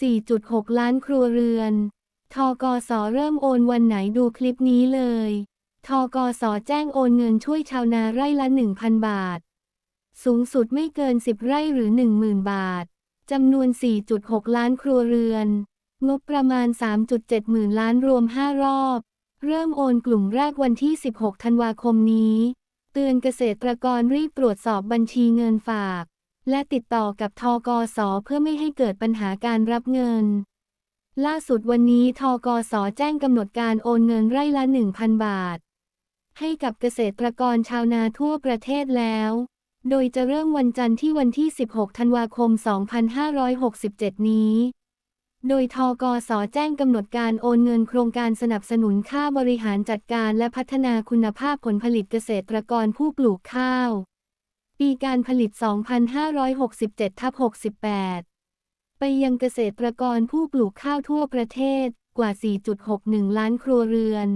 4.6 ล้านครัวเรือน ทกสเริ่มโอนวันไหนดูคลิปนี้เลย ทกสแจ้งโอนเงินช่วยชาวนาไร่ละ 1,000 บาท สูงสุดไม่เกิน 10 ไร่หรือ 10,000 บาท จำนวน 4.6 ล้านครัวเรือน งบประมาณ 3.7 หมื่นล้านรวม 5 รอบ เริ่มโอนกลุ่มแรกวันที่ 16 ธันวาคมนี้ เตือนเกษตรกรรีบตรวจสอบบัญชีเงินฝาก และติดต่อกับทกสเพื่อไม่ให้เกิดปัญหาการรับเงิน ล่าสุดวันนี้ทกสแจ้งกำหนดการโอนเงินไร่ละ 1,000 บาท ให้กับเกษตรกรชาวนาทั่วประเทศแล้ว โดยจะเริ่มวันจันทร์ที่วันที่ 16 ธันวาคม 2567 นี้โดยทกสแจ้งกำหนดการโอนเงินโครงการสนับสนุนค่าบริหารจัดการและพัฒนาคุณภาพผลผลิตเกษตรกรผู้ปลูกข้าว ปีการผลิต 2567ทับ68 ไปยังเกษตรกรผู้ปลูกข้าวทั่วประเทศกว่า 4.61 ล้านครัวเรือน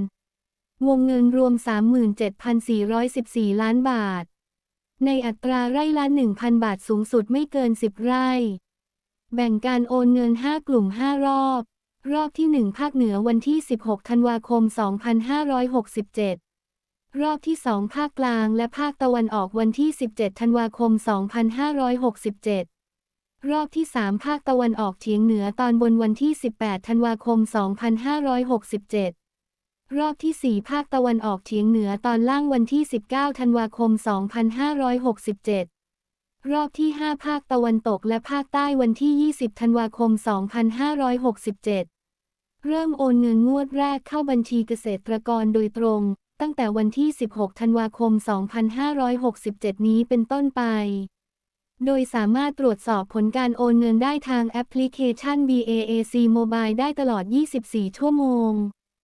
วงเงินรวม 37,414 ล้านบาท ในอัตราไร่ละ 1,000 บาทสูงสุดไม่เกิน 10 ไร่ แบ่งการโอนเงิน 5 กลุ่ม 5 รอบ รอบที่ 1 ภาคเหนือวันที่ 16 ธันวาคม 2567 รอบที่ 2 ภาคกลางและภาคตะวันออกวันที่ 17 ธันวาคม 2567 รอบที่ 3 ภาคตะวันออกเฉียงเหนือตอนบนวันที่ 18 ธันวาคม 2567 รอบที่ 4 ภาคตะวันออกเฉียงเหนือตอนล่างวันที่ 19 ธันวาคม 2567 รอบที่ 5 ภาคตะวันตกและภาคใต้วันที่ 20 ธันวาคม 2567 เริ่มโอนเงินงวดแรกเข้าบัญชีเกษตรกรโดยตรง ตั้งแต่วันที่ 16 ธันวาคม 2567 นี้เป็นต้นไป โดยสามารถตรวจสอบผลการโอนเงินได้ทางแอปพลิเคชัน BAAC Mobile ได้ตลอด 24 ชั่วโมง